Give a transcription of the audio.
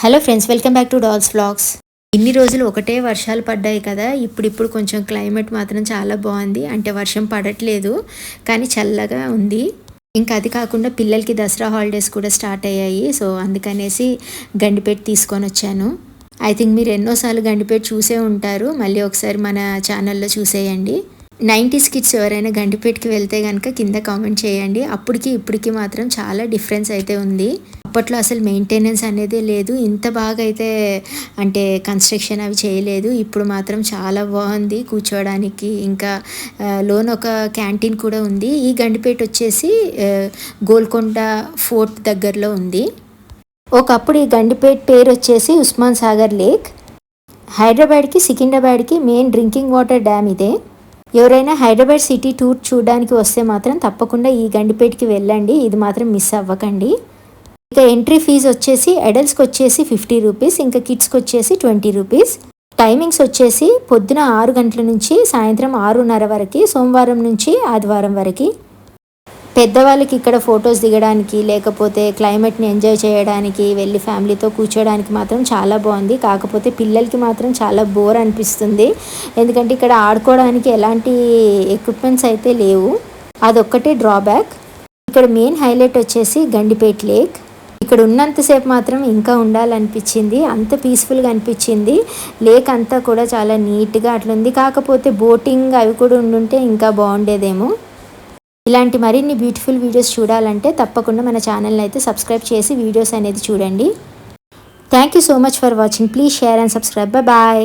Hello friends welcome back to dolls vlogs ఇన్ని రోజులు ఒకటే వర్షాలు పడ్డాయి కదా ఇప్పుడిప్పుడు కొంచెం క్లైమేట్ మాత్రం చాలా బాగుంది. అంటే వర్షం పడట్లేదు కానీ చల్లగా ఉంది. ఇంకా అది కాకుండా పిల్లలకి దసరా హాలిడేస్ కూడా స్టార్ట్ అయ్యాయి. సో అందుకనేసి గండిపేట తీసుకొని వచ్చాను. ఐ థింక్ మీరు ఎన్నోసార్లు గండిపేట చూసే ఉంటారు. మళ్ళీ ఒకసారి మన ఛానల్లో చూసేయండి. నైంటీస్ కిడ్స్ ఎవరైనా గండిపేటకి వెళ్తే కనుక కింద కామెంట్ చేయండి. అప్పటికి ఇప్పటికి మాత్రం చాలా డిఫరెన్స్ అయితే ఉంది. అప్పట్లో అసలు మెయింటెనెన్స్ అనేది లేదు. ఇంత బాగా అయితే అంటే కన్స్ట్రక్షన్ అవి చేయలేదు. ఇప్పుడు మాత్రం చాలా బాగుంది కూర్చోవడానికి. ఇంకా లోన్ లోన ఒక క్యాంటీన్ కూడా ఉంది. ఈ గండిపేట వచ్చేసి గోల్కొండ ఫోర్ట్ దగ్గరలో ఉంది. ఒకప్పుడు ఈ గండిపేట పేరు వచ్చేసి ఉస్మాన్ సాగర్ లేక్. హైదరాబాద్కి సికింద్రాబాద్కి మెయిన్ డ్రింకింగ్ వాటర్ డ్యామ్ ఇదే. ఎవరైనా హైదరాబాద్ సిటీ టూర్ చూడడానికి వస్తే మాత్రం తప్పకుండా ఈ గండిపేటకి వెళ్ళండి. ఇది మాత్రం మిస్ అవ్వకండి. ఇక ఎంట్రీ ఫీజు వచ్చేసి అడల్ట్స్కి వచ్చేసి ఫిఫ్టీ రూపీస్ ఇంకా కిడ్స్కి వచ్చేసి ట్వంటీ రూపీస్. టైమింగ్స్ వచ్చేసి పొద్దున ఆరు గంటల నుంచి సాయంత్రం ఆరున్నర వరకు సోమవారం నుంచి ఆదివారం వరకు. పెద్దవాళ్ళకి ఇక్కడ ఫొటోస్ దిగడానికి లేకపోతే క్లైమేట్ని ఎంజాయ్ చేయడానికి వెళ్ళి ఫ్యామిలీతో కూర్చోడానికి మాత్రం చాలా బాగుంది. కాకపోతే పిల్లలకి మాత్రం చాలా బోర్ అనిపిస్తుంది. ఎందుకంటే ఇక్కడ ఆడుకోవడానికి ఎలాంటి ఎక్విప్మెంట్స్ అయితే లేవు. అదొక్కటే డ్రాబ్యాక్ ఇక్కడ మెయిన్ హైలైట్ వచ్చేసి గండిపేట్ లేక్ ఇక్కడ ఉన్నంతసేపు మాత్రం ఇంకా ఉండాలనిపించింది. అంత పీస్ఫుల్గా అనిపించింది. లేక్ అంతా కూడా చాలా నీట్గా అట్లుంది. కాకపోతే బోటింగ్ అవి కూడా ఉండుంటే ఇంకా బాగుండేదేమో. ఇలాంటి మరిన్ని బ్యూటిఫుల్ వీడియోస్ చూడాలంటే తప్పకుండా మన ఛానల్ని అయితే సబ్స్క్రైబ్ చేసి వీడియోస్ అనేది చూడండి. Thank you so much for watching please share and subscribe bye